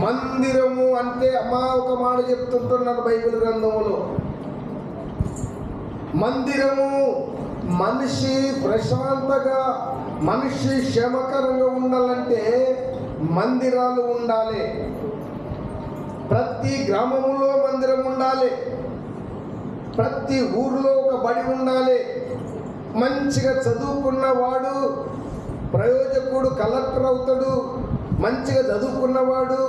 మందిరము అంటే అమ్మా ఒక మాట చెప్తుంటున్నారు బైబిల్ గ్రంథములో. మందిరము మనిషి ప్రశాంతగా మనిషి క్షేమకరంగా ఉండాలంటే మందిరాలు ఉండాలి. ప్రతి గ్రామములో మందిరం ఉండాలి. ప్రతి ఊర్లో ఒక బడి ఉండాలి. మంచిగా చదువుకున్నవాడు ప్రయోజకుడు కలెక్టర్ అవుతాడు మంచిగా చదువుకున్నవాడు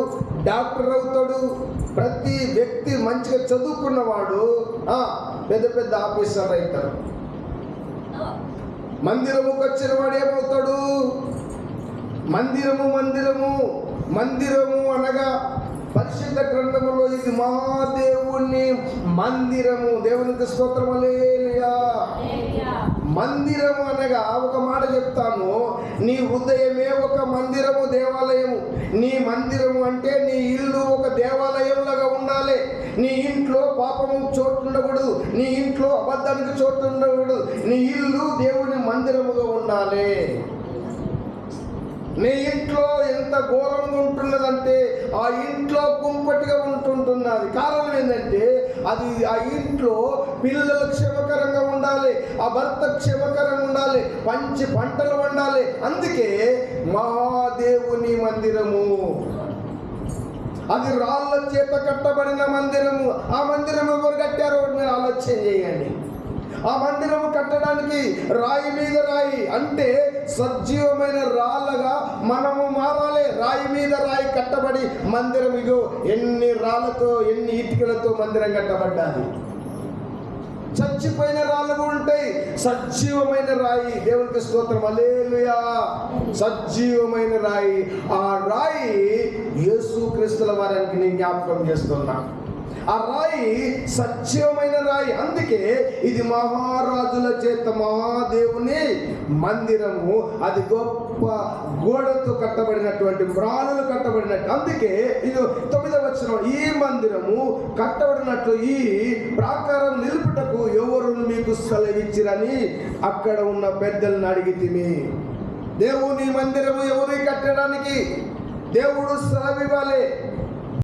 డాక్టర్ అవుతాడు ప్రతి వ్యక్తి మంచిగా చదువుకున్నవాడు పెద్ద పెద్ద ఆఫీసర్ అవుతాడు. మందిరముకు వచ్చిన వాడు ఏమవుతాడు? మందిరము మందిరము మందిరము అనగా పరిశుద్ధ గ్రంథములో ఇది మహాదేవుని మందిరము. దేవునికి స్తోత్రం మందిరం అనగా ఒక మాట చెప్తాను నీ హృదయమే ఒక మందిరము దేవాలయము. నీ మందిరము అంటే నీ ఇల్లు ఒక దేవాలయంలాగా ఉండాలి. నీ ఇంట్లో పాపము చోటు ఉండకూడదు నీ ఇంట్లో అబద్ధానికి చోటు ఉండకూడదు నీ ఇల్లు దేవుని మందిరముగా ఉండాలి. నీ ఇంట్లో ఎంత ఘోరంగా ఉంటున్నదంటే ఆ ఇంట్లో కుంపటిగా ఉంటుంటున్నది. కారణం ఏంటంటే అది ఆ ఇంట్లో పిల్లలు క్షేమకరంగా ఉండాలి ఆ భర్త క్షేమకరంగా ఉండాలి మంచి పంటలు వండాలి. అందుకే మహాదేవుని మందిరము. అది రాళ్ళ చేత కట్టబడిన మందిరము. ఆ మందిరం ఎవరు కట్టారో మీరు ఆలోచన చేయండి. ఆ మందిరము కట్టడానికి రాయి మీద రాయి. అంటే సజీవమైన రాళ్ళగా మనము మారాలి. రాయి మీద రాయి కట్టబడి మందిరం ఇగో ఎన్ని రాళ్ళతో ఎన్ని ఇటుకలతో మందిరం కట్టబడ్డాది. చచ్చిపోయిన రాళ్ళు కూడా ఉంటాయి. సజీవమైన రాయి. దేవునికి స్తోత్రం. అలేలుయా సజీవమైన రాయి. ఆ రాయి యేసు క్రీస్తుల వారానికి నేను జ్ఞాపకం చేస్తున్నా. ఆ రాయి సత్యమైన రాయి. అందుకే ఇది మహారాజుల చేత మహాదేవుని మందిరము. అది గొప్ప గోడతో కట్టబడినటువంటి మ్రాణులు కట్టబడినట్టు. అందుకే ఇది తొమ్మిదవ వచ్చిన ఈ మందిరము కట్టబడినట్లు ఈ ప్రాకారం నిలుపుటకు ఎవరు మీకు సెలవిచ్చిరని అక్కడ ఉన్న పెద్దలను అడిగితిమి దేవుని మందిరము ఎవరు కట్టడానికి? దేవుడు సెలవివ్వాలి.